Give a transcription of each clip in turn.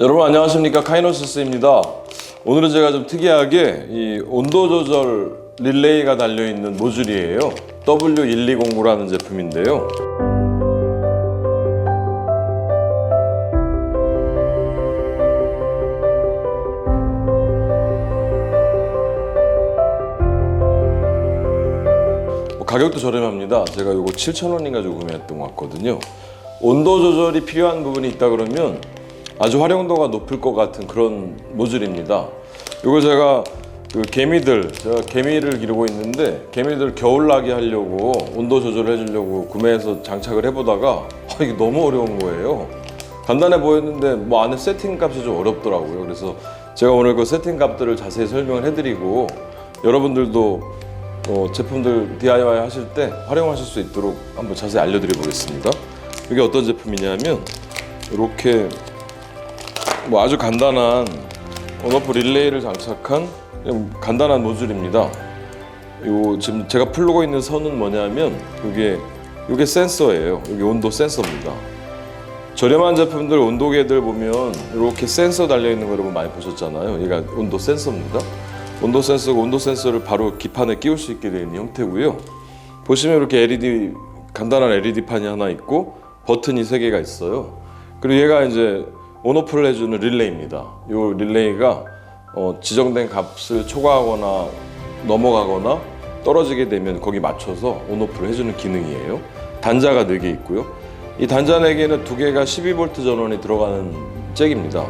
여러분 안녕하십니까 카이노시스입니다. 오늘은 제가 좀 특이하게 이 온도 조절 릴레이가 달려 있는 모듈이에요. W1209라는 제품인데요. 뭐 가격도 저렴합니다. 제가 이거 7,000원인가 주고 구매했던 것 같거든요. 온도 조절이 필요한 부분이 있다 그러면 아주 활용도가 높을 것 같은 그런 모듈입니다. 이거 제가 그 개미들, 제가 개미를 기르고 있는데 개미들 겨울나게 하려고 온도 조절을 해주려고 구매해서 장착을 해보다가 아, 이게 너무 어려운 거예요. 간단해 보였는데 뭐 안에 세팅 값이 좀 어렵더라고요. 그래서 제가 오늘 그 세팅 값들을 자세히 설명을 해드리고 여러분들도 어, 제품들 DIY 하실 때 활용하실 수 있도록 한번 자세히 알려드려 보겠습니다. 이게 어떤 제품이냐면 이렇게 뭐 아주 간단한 온오프 릴레이를 장착한 간단한 모듈입니다. 요 지금 제가 풀고 있는 선은 뭐냐면 이게 이게 센서예요. 이게 온도 센서입니다. 저렴한 제품들 온도계들 보면 이렇게 센서 달려 있는 거 여러분 많이 보셨잖아요. 얘가 온도 센서입니다. 온도 센서고 온도 센서를 바로 기판에 끼울 수 있게 되는 형태고요. 보시면 이렇게 LED 간단한 LED 판이 하나 있고 버튼이 세 개가 있어요. 그리고 얘가 이제 온오프를 해주는 릴레이입니다. 이 릴레이가 어, 지정된 값을 초과하거나 넘어가거나 떨어지게 되면 거기 맞춰서 온오프를 해주는 기능이에요. 단자가 4개 있고요. 이 단자 4개는 두 개가 12V 전원이 들어가는 잭입니다.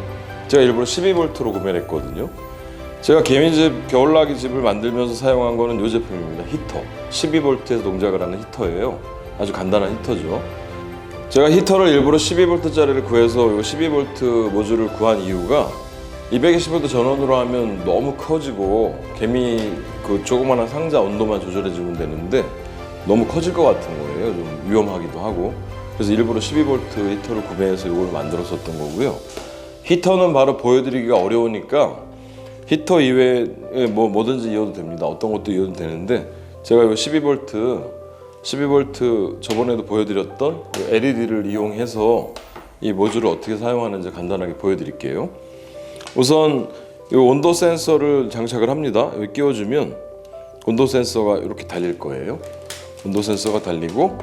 제가 일부러 12V로 구매를 했거든요. 제가 개미집 겨울나기 집을 만들면서 사용한 거는 이 제품입니다. 히터. 12V에서 동작을 하는 히터예요. 아주 간단한 히터죠. 제가 히터를 일부러 12V짜리를 구해서 이 12V 모듈을 구한 이유가 220V 전원으로 하면 너무 커지고 개미 그 조그마한 상자 온도만 조절해 주면 되는데 너무 커질 것 같은 거예요. 좀 위험하기도 하고. 그래서 일부러 12V 히터를 구매해서 이걸 만들었었던 거고요. 히터는 바로 보여드리기가 어려우니까 히터 이외에 뭐 뭐든지 이어도 됩니다. 어떤 것도 이어도 되는데 제가 이 12V 12V 저번에도 보여드렸던 LED를 이용해서 이 모듈을 어떻게 사용하는지 간단하게 보여드릴게요. 우선 이 온도 센서를 장착을 합니다. 여기 끼워주면 온도 센서가 이렇게 달릴 거예요. 온도 센서가 달리고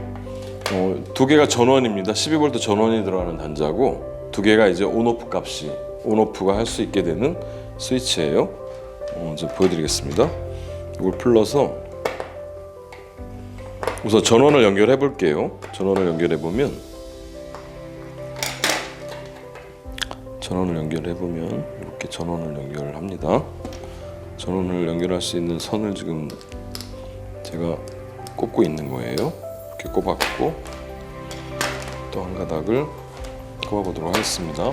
어, 두 개가 전원입니다. 12V 전원이 들어가는 단자고 두 개가 이제 온오프 값이 온오프가 할 수 있게 되는 스위치예요. 어, 좀 보여드리겠습니다. 이걸 풀러서 우선 전원을 연결해 볼게요. 전원을 연결해 보면 전원을 연결해 보면 이렇게 전원을 연결을 합니다. 전원을 연결할 수 있는 선을 지금 제가 꽂고 있는 거예요. 이렇게 꼽았고 또 한 가닥을 꼽아 보도록 하겠습니다.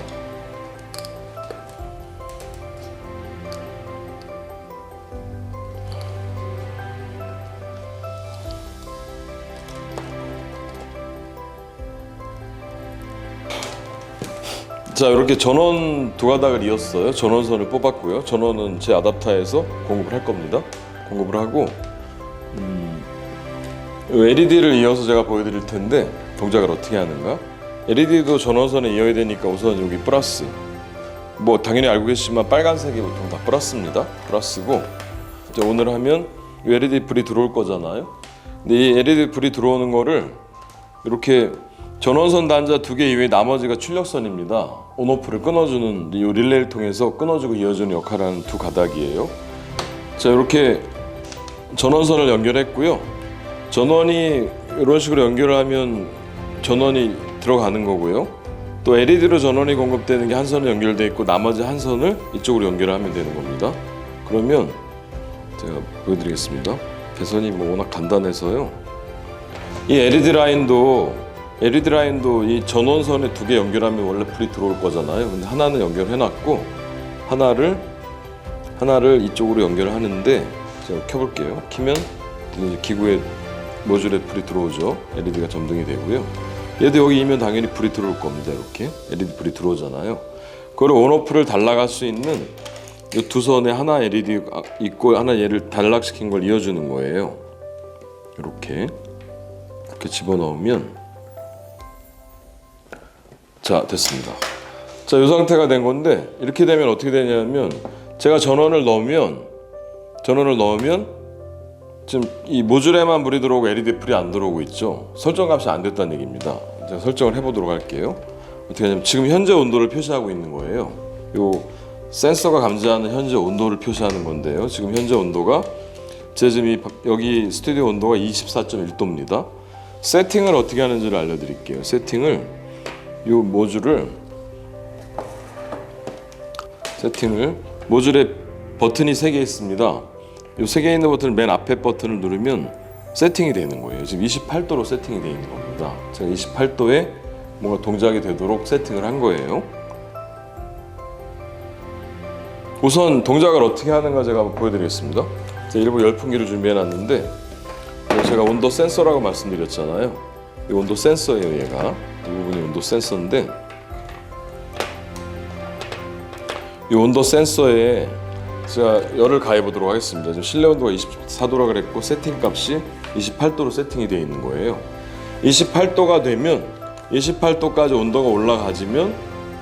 자 이렇게 전원 두 가닥을 이었어요. 전원선을 뽑았고요. 전원은 제 아답터에서 공급을 할 겁니다. 공급을 하고 음, LED를 이어서 제가 보여드릴 텐데 동작을 어떻게 하는가? LED도 전원선에 이어야 되니까 우선 여기 플러스 뭐 당연히 알고 계시지만 빨간색이 보통 다 플러스입니다. 플러스고 오늘 하면 이 LED 불이 들어올 거잖아요. 근데 이 LED 불이 들어오는 거를 이렇게 전원선 단자 두 개 이외에 나머지가 출력선입니다. 온오프를 끊어주는 이 릴레이를 통해서 끊어주고 이어주는 역할을 하는 두 가닥이에요. 자 이렇게 전원선을 연결했고요. 전원이 이런 식으로 연결을 하면 전원이 들어가는 거고요. 또 LED로 전원이 공급되는 게 한 선에 연결돼 있고 나머지 한 선을 이쪽으로 연결하면 되는 겁니다. 그러면 제가 보여드리겠습니다. 배선이 뭐 워낙 간단해서요. 이 LED 라인도 LED 라인도 이 전원선에 두 개 연결하면 원래 불이 들어올 거잖아요. 근데 하나는 연결해놨고 하나를 하나를 이쪽으로 연결하는데 제가 켜볼게요. 키면 이제 기구에 모듈에 불이 들어오죠. LED가 점등이 되고요. 얘도 여기 이면 당연히 불이 들어올 겁니다. 이렇게 LED 불이 들어오잖아요. 그걸 온오프를 달라갈 수 있는 이 두 선에 하나 LED 있고 하나 얘를 단락시킨 걸 이어주는 거예요. 이렇게 이렇게 집어넣으면 자 됐습니다. 자, 이 상태가 된 건데 이렇게 되면 어떻게 되냐면 제가 전원을 넣으면 전원을 넣으면 지금 이 모듈에만 불이 들어오고 LED 불이 안 들어오고 있죠. 설정 값이 안 됐다는 얘기입니다. 제가 설정을 해보도록 할게요. 어떻게 하냐면 지금 현재 온도를 표시하고 있는 거예요. 요 센서가 감지하는 현재 온도를 표시하는 건데요. 지금 현재 온도가 제 지금 이 바- 여기 스튜디오 온도가 24.1도입니다. 세팅을 어떻게 하는지를 알려드릴게요. 세팅을 요 모듈을 세팅을 모듈에 버튼이 세 개 있습니다. 요세개 있는 버튼을 맨 앞에 버튼을 누르면 세팅이 되는 거예요. 지금 28도로 세팅이 되어 있는 겁니다. 제가 28도에 뭔가 동작이 되도록 세팅을 한 거예요. 우선 동작을 어떻게 하는가 제가 한번 보여드리겠습니다. 일부 열풍기를 준비해 놨는데 이거 제가 온도 센서라고 말씀드렸잖아요. 이 온도 센서예요, 얘가. 이 부분이 온도 센서인데 이 온도 센서에 제가 열을 가해 보도록 하겠습니다. 지금 실내 온도가 24도라 그랬고 세팅 값이 28도로 세팅이 되어 있는 거예요. 28도가 되면 28도까지 온도가 올라가지면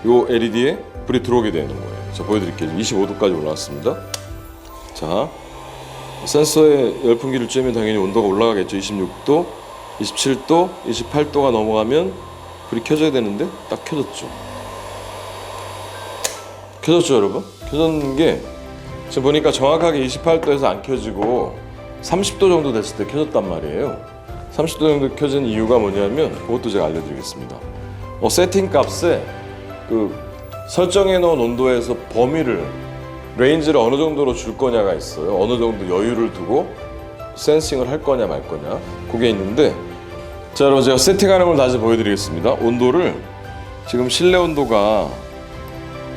이 LED에 불이 들어오게 되는 거예요. 자 보여드릴게요. 25도까지 올라왔습니다. 자 센서에 열풍기를 쬐면 당연히 온도가 올라가겠죠. 26도, 27도, 28도가 넘어가면 불이 켜져야 되는데 딱 켜졌죠. 켜졌죠, 여러분? 켜졌는 게 지금 보니까 정확하게 28도에서 안 켜지고 30도 정도 됐을 때 켜졌단 말이에요. 30도 정도 켜진 이유가 뭐냐면 그것도 제가 알려드리겠습니다. 어, 세팅 값에 그 설정해 놓은 온도에서 범위를 레인지를 어느 정도로 줄 거냐가 있어요. 어느 정도 여유를 두고 센싱을 할 거냐 말 거냐 그게 있는데 자 여러분 제가 세팅하는 걸 다시 보여드리겠습니다. 온도를 지금 실내 온도가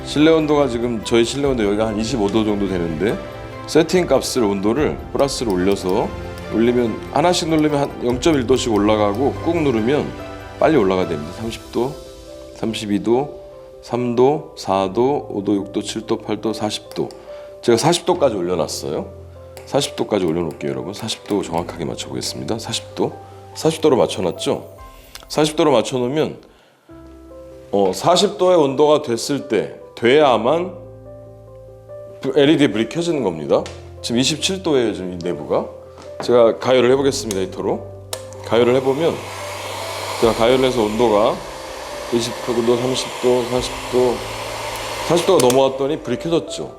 실내 온도가 지금 저희 실내 온도 여기가 한 25도 정도 되는데 세팅 값을 온도를 플러스로 올려서 올리면 하나씩 누르면 한 0.1도씩 올라가고 꾹 누르면 빨리 올라가야 됩니다. 30도, 32도, 3도, 4도, 5도, 6도, 7도, 8도, 40도. 제가 40도까지 올려놨어요. 40도까지 올려놓을게요, 여러분. 40도 정확하게 맞춰보겠습니다. 40도, 40도로 맞춰놨죠. 40도로 맞춰놓으면 어, 40도의 온도가 됐을 때 돼야만 LED 불이 켜지는 겁니다. 지금 27도예요, 지금 이 내부가. 제가 가열을 해보겠습니다, 히터로. 가열을 해보면 제가 가열을 해서 온도가 29도, 30도, 40도, 40도가 넘어왔더니 불이 켜졌죠.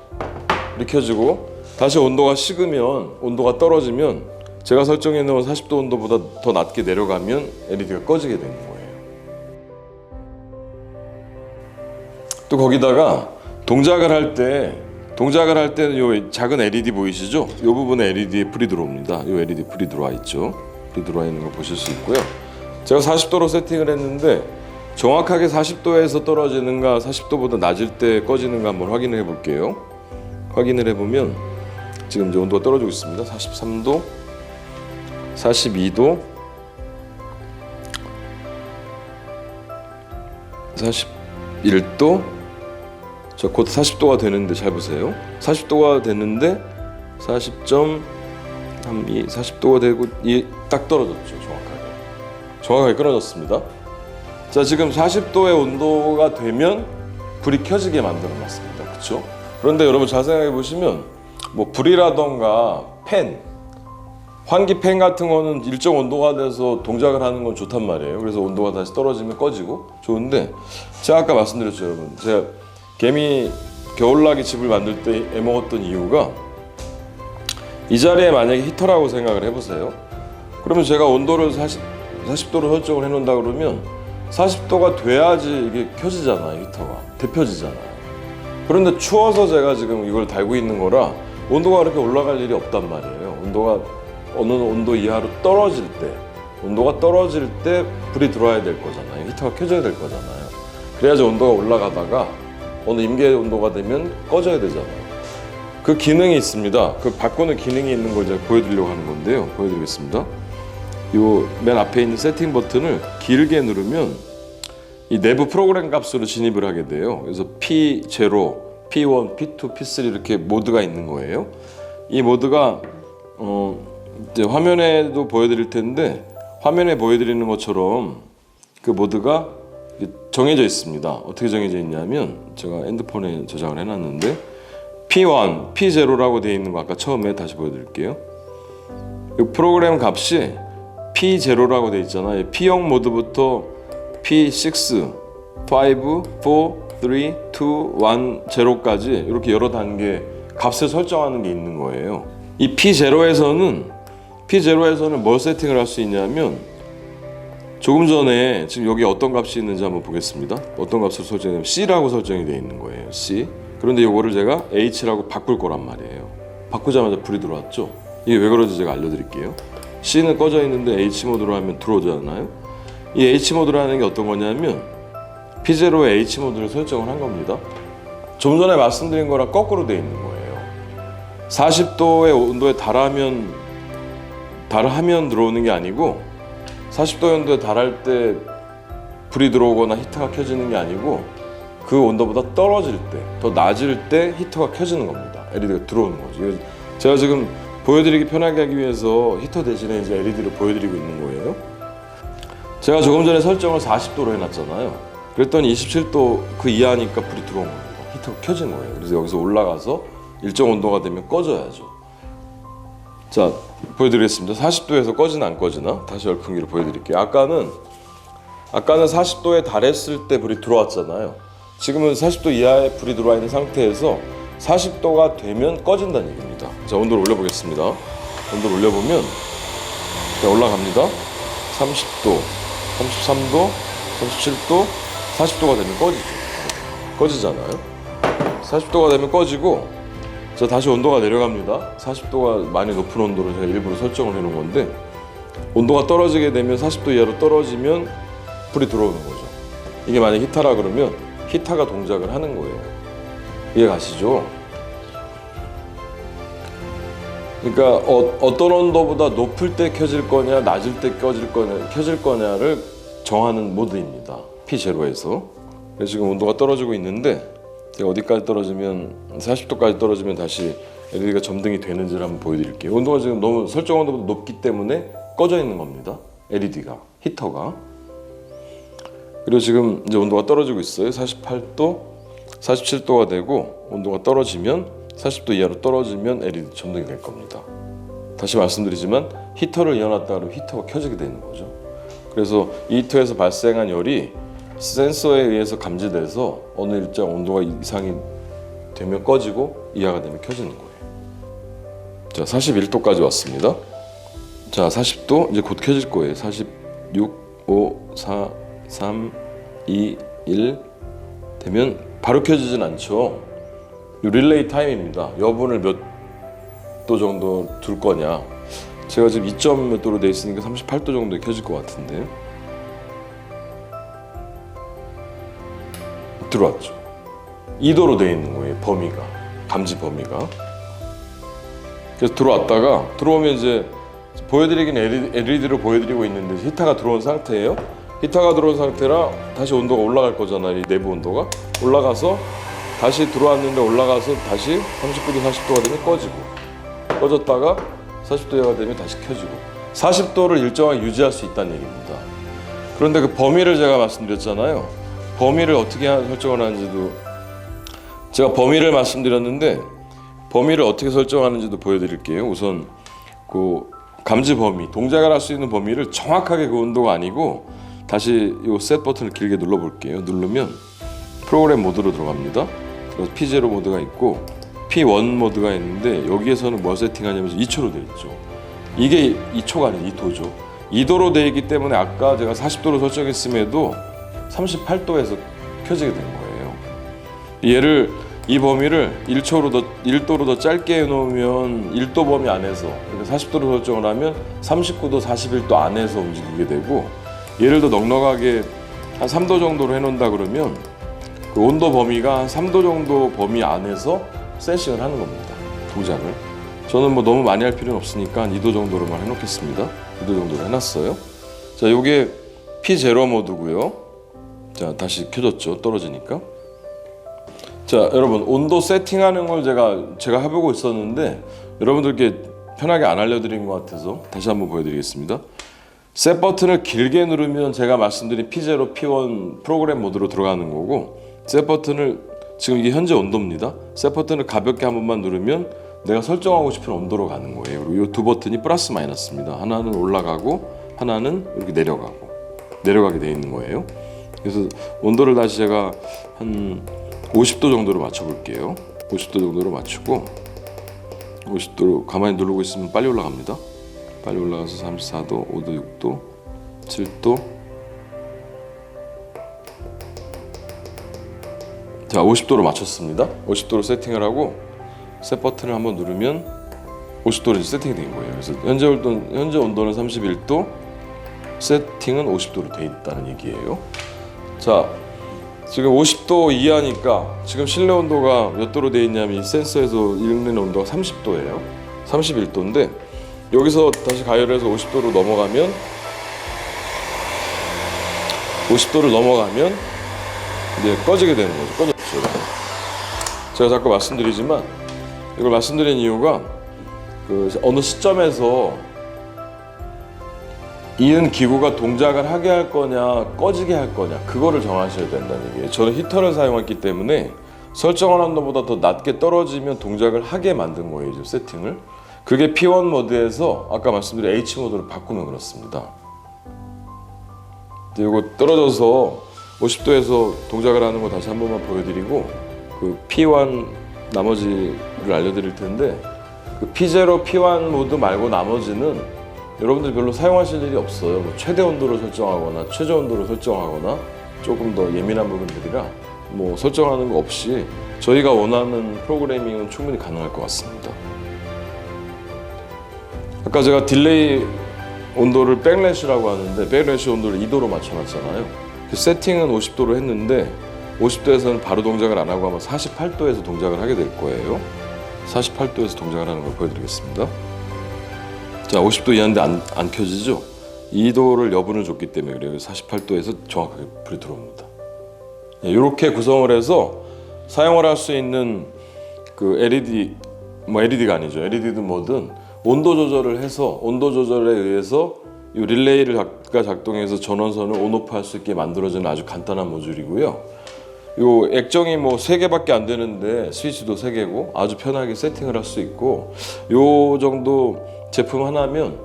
불이 켜지고 다시 온도가 식으면 온도가 떨어지면 제가 설정해 놓은 40도 온도보다 더 낮게 내려가면 LED가 꺼지게 되는 거예요. 또 거기다가 동작을 할 때 동작을 할 때는 요 작은 LED 보이시죠? 요 부분에 LED에 불이 들어옵니다. 요 LED 불이 들어와 있죠. 불이 들어와 있는 거 보실 수 있고요. 제가 40도로 세팅을 했는데 정확하게 40도에서 떨어지는가 40도보다 낮을 때 꺼지는가 한번 확인해 볼게요. 확인을 해 보면 지금 이제 온도가 떨어지고 있습니다. 43도, 42도, 41도. 자, 곧 40도가 되는데 잘 보세요. 40도가 됐는데 40.32, 40도가 되고 이딱 떨어졌죠, 정확하게. 정확하게 끊어졌습니다. 자, 지금 40도의 온도가 되면 불이 켜지게 만들어 놨습니다. 그렇죠? 그런데 여러분 잘 생각해 보시면 뭐 불이라던가 팬, 환기 팬 같은 거는 일정 온도가 돼서 동작을 하는 건 좋단 말이에요. 그래서 온도가 다시 떨어지면 꺼지고 좋은데 제가 아까 말씀드렸죠, 여러분. 제가 개미 겨울나기 집을 만들 때 애먹었던 이유가 이 자리에 만약에 히터라고 생각을 해보세요. 그러면 제가 온도를 40, 40도로 설정을 해놓는다 그러면 40도가 돼야지 이게 켜지잖아요, 히터가. 대표지잖아요. 그런데 추워서 제가 지금 이걸 달고 있는 거라 온도가 그렇게 올라갈 일이 없단 말이에요. 온도가 어느 온도 이하로 떨어질 때, 온도가 떨어질 때 불이 들어와야 될 거잖아요. 히터가 켜져야 될 거잖아요. 그래야지 온도가 올라가다가 어느 임계 온도가 되면 꺼져야 되잖아요. 그 기능이 있습니다. 그 바꾸는 기능이 있는 걸 제가 보여드리려고 하는 건데요. 보여드리겠습니다. 이 맨 앞에 있는 세팅 버튼을 길게 누르면 이 내부 프로그램 값으로 진입을 하게 돼요. 그래서 P0, P1, P2, P3 이렇게 모드가 있는 거예요. 이 모드가 어 이제 화면에도 보여드릴 텐데 화면에 보여드리는 것처럼 그 모드가 정해져 있습니다. 어떻게 정해져 있냐면 제가 핸드폰에 저장을 해놨는데 P1, P0라고 되어 있는 거 아까 처음에 다시 보여드릴게요. 이 프로그램 값이 P0라고 되어 있잖아요. P0 모드부터 P6, 5, 4, 3, 2, 1, 0까지 이렇게 여러 단계 값을 설정하는 게 있는 거예요. 이 P0에서는 P0에서는 뭘 세팅을 할 수 있냐면 조금 전에 지금 여기 어떤 값이 있는지 한번 보겠습니다. 어떤 값으로 설정되면 C라고 설정이 되어 있는 거예요. C. 그런데 이거를 제가 H라고 바꿀 거란 말이에요. 바꾸자마자 불이 들어왔죠. 이게 왜 그런지 제가 알려드릴게요. C는 꺼져 있는데 H 모드로 하면 들어오잖아요. 이 H 모드라는 게 어떤 거냐면 P0에 H 모드를 설정을 한 겁니다. 좀 전에 말씀드린 거랑 거꾸로 되어 있는 거예요. 40도의 온도에 달하면 달하면 들어오는 게 아니고 40도 온도에 달할 때 불이 들어오거나 히터가 켜지는 게 아니고 그 온도보다 떨어질 때, 더 낮을 때 히터가 켜지는 겁니다. LED가 들어오는. 이거 제가 지금 보여드리기 편하게 하기 위해서 히터 대신에 이제 LED를 보여드리고 있는 거예요. 제가 조금 전에 설정을 40도로 해놨잖아요. 그랬더니 27도 그 이하니까 불이 들어온 겁니다. 히터가 켜진 거예요. 그래서 여기서 올라가서 일정 온도가 되면 꺼져야죠. 자, 보여드리겠습니다. 40도에서 꺼지나 안 꺼지나 다시 열풍기를 보여드릴게요. 아까는 아까는 40도에 달했을 때 불이 들어왔잖아요. 지금은 40도 이하에 불이 들어와 있는 상태에서 40도가 되면 꺼진다는 얘기입니다. 자, 온도를 올려보겠습니다. 온도를 올려보면 자, 올라갑니다. 30도, 33도, 37도, 40도가 되면 꺼지죠. 꺼지잖아요. 40도가 되면 꺼지고 자 다시 온도가 내려갑니다. 40도가 많이 높은 온도로 제가 일부러 설정을 해 놓은 건데 온도가 떨어지게 되면 40도 이하로 떨어지면 불이 들어오는 거죠. 이게 만약 히타라 그러면 히타가 동작을 하는 거예요. 이해 가시죠? 그러니까 어, 떤 온도보다 높을 때 켜질 거냐 낮을 때 켜질 거냐 켜질 거냐를 정하는 모드입니다. P0에서 그래서 지금 온도가 떨어지고 있는데 어디까지 떨어지면 40도까지 떨어지면 다시 LED가 점등이 되는지를 한번 보여드릴게요. 온도가 지금 너무 설정 온도보다 높기 때문에 꺼져 있는 겁니다. LED가 히터가 그리고 지금 이제 온도가 떨어지고 있어요. 48도, 47도가 되고 온도가 떨어지면 40도 이하로 떨어지면 LED 점등이 될 겁니다. 다시 말씀드리지만 히터를 이어놨다 그러면 히터가 켜지게 되는 거죠. 그래서 이 히터에서 발생한 열이 센서에 의해서 감지돼서 어느 일정 온도가 이상이 되면 꺼지고 이하가 되면 켜지는 거예요. 자, 41도까지 왔습니다. 자, 40도 이제 곧 켜질 거예요. 46, 5, 4, 3, 2, 1 되면 바로 켜지진 않죠. 이 릴레이 타임입니다. 여분을 몇 도 정도 둘 거냐. 제가 지금 2점 몇 도로 돼 있으니까 38도 정도에 켜질 것 같은데. 들어왔죠. 2도로 되어 있는 거예요. 범위가 감지 범위가. 그래서 들어왔다가 들어오면 이제 보여드리긴 LED로 보여드리고 있는데 히타가 들어온 상태예요. 히타가 들어온 상태라 다시 온도가 올라갈 거잖아요. 이 내부 온도가 올라가서 다시 들어왔는데 올라가서 다시 39도 40도가 되면 꺼지고 꺼졌다가 40도가 되면 다시 켜지고 40도를 일정하게 유지할 수 있다는 얘기입니다. 그런데 그 범위를 제가 말씀드렸잖아요. 범위를 어떻게 하- 설정을 하는지도 제가 범위를 말씀드렸는데 범위를 어떻게 설정하는지도 보여드릴게요. 우선 그 감지 범위, 동작을 할 수 있는 범위를 정확하게 그 온도가 아니고 다시 이셋 버튼을 길게 눌러볼게요. 누르면 프로그램 모드로 들어갑니다. 그래서 P0 모드가 있고 P1 모드가 있는데 여기에서는 뭘 세팅하냐면 2초로 되어 있죠. 이게 2초가 아니라 2도죠. 2도로 되어 있기 때문에 아까 제가 40도로 설정했음에도 38도에서 켜지게 된 거예요. 얘를 이 범위를 1초로 더 1도로 더 짧게 해놓으면 1도 범위 안에서 그러니까 40도로 설정을 하면 39도 41도 안에서 움직이게 되고 얘를 더 넉넉하게 한 3도 정도로 해놓는다 그러면 그 온도 범위가 한 3도 정도 범위 안에서 센싱을 하는 겁니다. 동작을. 저는 뭐 너무 많이 할 필요는 없으니까 한 2도 정도로만 해놓겠습니다. 2도 정도로 해놨어요. 자, 요게 P0 모드고요. 자, 다시 켜졌죠. 떨어지니까. 자, 여러분 온도 세팅하는 걸 제가 제가 해보고 있었는데 여러분들께 편하게 안 알려드린 것 같아서 다시 한번 보여드리겠습니다. 셋 버튼을 길게 누르면 제가 말씀드린 P0, P1 프로그램 모드로 들어가는 거고 셋 버튼을 지금 이게 현재 온도입니다. 셋 버튼을 가볍게 한 번만 누르면 내가 설정하고 싶은 온도로 가는 거예요. 그리고 이 두 버튼이 플러스 마이너스입니다. 하나는 올라가고 하나는 이렇게 내려가고 내려가게 돼 있는 거예요. 그래서 온도를 다시 제가 한 50도 정도로 맞춰 볼게요. 50도 정도로 맞추고 50도로 가만히 누르고 있으면 빨리 올라갑니다. 빨리 올라가서 34도, 5도, 6도, 7도. 자, 50도로 맞췄습니다. 50도로 세팅을 하고 셋 버튼을 한번 누르면 50도로 이제 세팅이 된 거예요. 그래서 현재 온도 현재 온도는 31도, 세팅은 50도로 돼 있다는 얘기예요. 자, 지금 50도 이하니까 지금 실내 온도가 몇 도로 돼 있냐면 이 센서에서 읽는 온도가 30도예요. 31도인데 여기서 다시 가열을 해서 50도로 넘어가면 50도를 넘어가면 이제 꺼지게 되는 거죠. 꺼졌죠. 제가 자꾸 말씀드리지만 이걸 말씀드린 이유가 그 어느 시점에서 이은 기구가 동작을 하게 할 거냐 꺼지게 할 거냐 그거를 정하셔야 된다는 얘기예요. 저는 히터를 사용했기 때문에 설정한 온도보다 더 낮게 떨어지면 동작을 하게 만든 거예요. 지금 세팅을. 그게 P1 모드에서 아까 말씀드린 H 모드로 바꾸면 그렇습니다. 이거 떨어져서 50도에서 동작을 하는 거 다시 한 번만 보여드리고 그 P1 나머지를 알려드릴 텐데 그 P0, P1 모드 말고 나머지는 여러분들 별로 사용하실 일이 없어요. 뭐 최대 온도를 설정하거나 최저 온도를 설정하거나 조금 더 예민한 부분들이라 뭐 설정하는 거 없이 저희가 원하는 프로그래밍은 충분히 가능할 것 같습니다. 아까 제가 딜레이 온도를 백래시라고 하는데 백래시 온도를 2도로 맞춰놨잖아요. 그 세팅은 50도로 했는데 50도에서는 바로 동작을 안 하고 아마 48도에서 동작을 하게 될 거예요. 48도에서 동작을 하는 걸 보여드리겠습니다. 자, 50도 이하인데 안, 안 켜지죠? 2도를 여분을 줬기 때문에 그래요. 48도에서 정확하게 불이 들어옵니다. 이렇게 구성을 해서 사용을 할 수 있는 그 LED, 뭐 LED가 아니죠. LED든 뭐든 온도 조절을 해서 온도 조절에 의해서 이 릴레이가 작동해서 전원선을 온오프 할 수 있게 만들어지는 아주 간단한 모듈이고요. 요 액정이 뭐세 개밖에 안 되는데 스위치도 세 개고 아주 편하게 세팅을 할 수 있고 요 정도 제품 하나면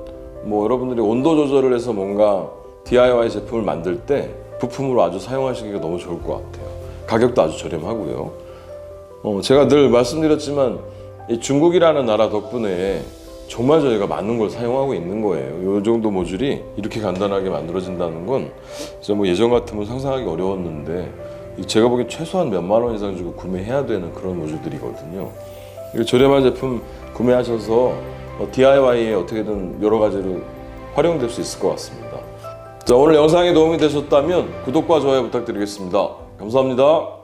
뭐 여러분들이 온도 조절을 해서 뭔가 DIY 제품을 만들 때 부품으로 아주 사용하시기가 너무 좋을 것 같아요. 가격도 아주 저렴하고요. 어, 제가 늘 말씀드렸지만 이 중국이라는 나라 덕분에 정말 저희가 많은 걸 사용하고 있는 거예요. 이 정도 모듈이 이렇게 간단하게 만들어진다는 건 진짜 뭐 예전 같으면 상상하기 어려웠는데 이 제가 보기엔 최소한 몇만 원 이상 주고 구매해야 되는 그런 모듈들이거든요. 이거 저렴한 제품 구매하셔서 DIY에 어떻게든 여러 가지로 활용될 수 있을 것 같습니다. 자, 오늘 영상이 도움이 되셨다면 구독과 좋아요 부탁드리겠습니다. 감사합니다.